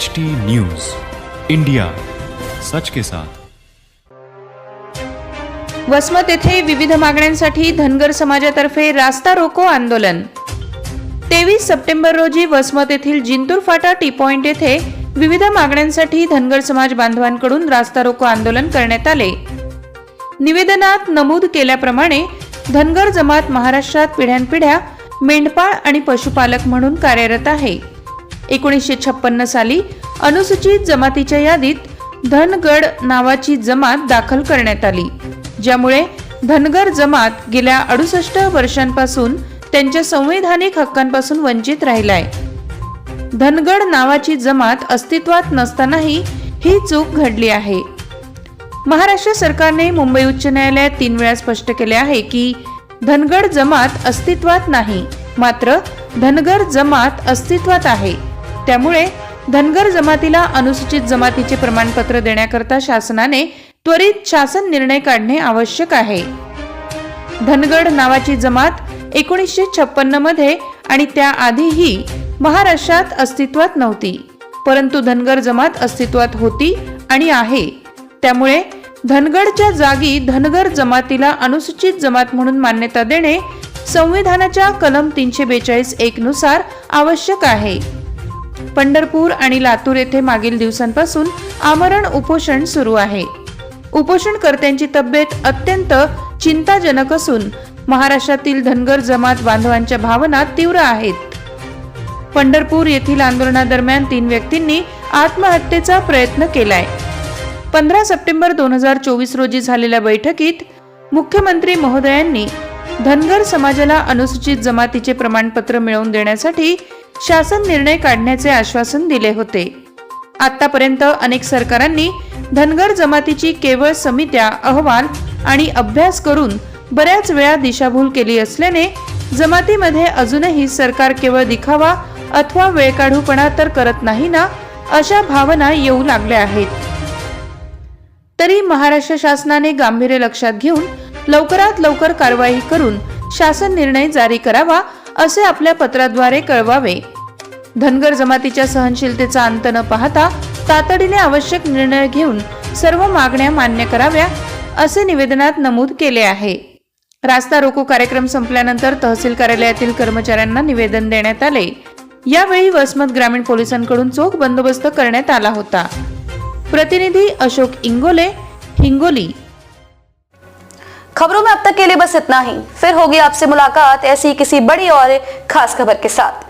H T news India सच के साथ वसमत येथे विविध मागण्यांसाठी धनगर समाजातर्फे रास्ता रोको आंदोलन. तेवीस सप्टेंबर रोजी वसमत येथील जिंतूर फाटा टी पॉइंट येथे विविध मागण्यांसाठी धनगर समाज बांधवांकडून रास्ता रोको आंदोलन करण्यात आले. निवेदनात नमूद केल्याप्रमाणे धनगर जमात महाराष्ट्रात पिढ्यानपिढ्या मेंढपाळ आणि पशुपालक म्हणून कार्यरत आहे. एकोणीसशे छप्पन्न साली अनुसूचित जमातीच्या यादीत धनगड नावाची जमात दाखल करण्यात आली ज्यामुळे धनगर जमात गेल्या अडुसष्ट वर्षांपासून त्यांच्या संवैधानिक हक्कांपासून वंचित राहिलाय. धनगड नावाची जमात अस्तित्वात नसतानाही ही चूक घडली आहे. महाराष्ट्र सरकारने मुंबई उच्च न्यायालयात तीन वेळा स्पष्ट केले आहे की धनगड जमात अस्तित्वात नाही मात्र धनगर जमात अस्तित्वात आहे. त्यामुळे धनगर जमातीला अनुसूचित जमातीचे प्रमाणपत्र देण्याकरता शासनाने त्वरित शासन निर्णय काढणे आवश्यक आहे. धनगड नावाची जमात एकोणीसशे छप्पन्नमध्ये आणि त्याआधीही महाराष्ट्रात अस्तित्वात नव्हती. परंतु धनगर जमात अस्तित्वात होती आणि आहे. त्यामुळे धनगडच्या जागी धनगर जमातीला अनुसूचित जमात म्हणून मान्यता देणे संविधानाच्या कलम तीनशे बेचाळीस एक नुसार आवश्यक आहे. पंढरपूर आणि लातूर येथे मागील दिवसांपासून आमरण उपोषण सुरू आहे. उपोषणकर्त्यांची तब्येत अत्यंत चिंताजनक असून महाराष्ट्रातील धनगर जमात बांधवांच्या भावना तीव्र आहेत. पंढरपूर येथील आंदोलनादरम्यान तीन व्यक्तींनी आत्महत्येचा प्रयत्न केलाय. पंधरा सप्टेंबर दोन हजार चोवीस रोजी झालेल्या बैठकीत मुख्यमंत्री महोदयांनी धनगर समाजाला अनुसूचित जमातीचे प्रमाणपत्र मिळवून देण्यासाठी शासन निर्णय काढण्याचे आश्वासन दिले होते. आतापर्यंत अनेक सरकारांनी धनगर जमातीची केवळ समित्या अहवाल आणि अभ्यास करून बऱ्याच वेळा दिशाभूल केली असल्याने जमातीमध्ये अजूनही सरकार केवळ दिखावा अथवा वेळकाढूपणा तर करत नाही ना अशा भावना येऊ लागल्या आहेत. तरी महाराष्ट्र शासनाने गांभीर्य लक्षात घेऊन लवकरात लवकर कारवाई करून शासन निर्णय जारी करावा असे आपल्या पत्राद्वारे कळवावे. धनगर जमातीच्या सहनशीलतेचा अंत न पाहता तातडीने आवश्यक निर्णय घेऊन सर्व मागण्या मान्य कराव्या असे निवेदनात नमूद केले आहे. रास्ता रोको कार्यक्रम संपल्यानंतर तहसील कार्यालयातील कर्मचाऱ्यांना निवेदन देण्यात आले. यावेळी वसमत ग्रामीण पोलिसांकडून चोख बंदोबस्त करण्यात आला होता. प्रतिनिधी अशोक इंगोले हिंगोली. खबरों में अब तक के लिए बस इतना ही। फिर होगी आपसे मुलाकात ऐसी किसी बड़ी और खास खबर के साथ।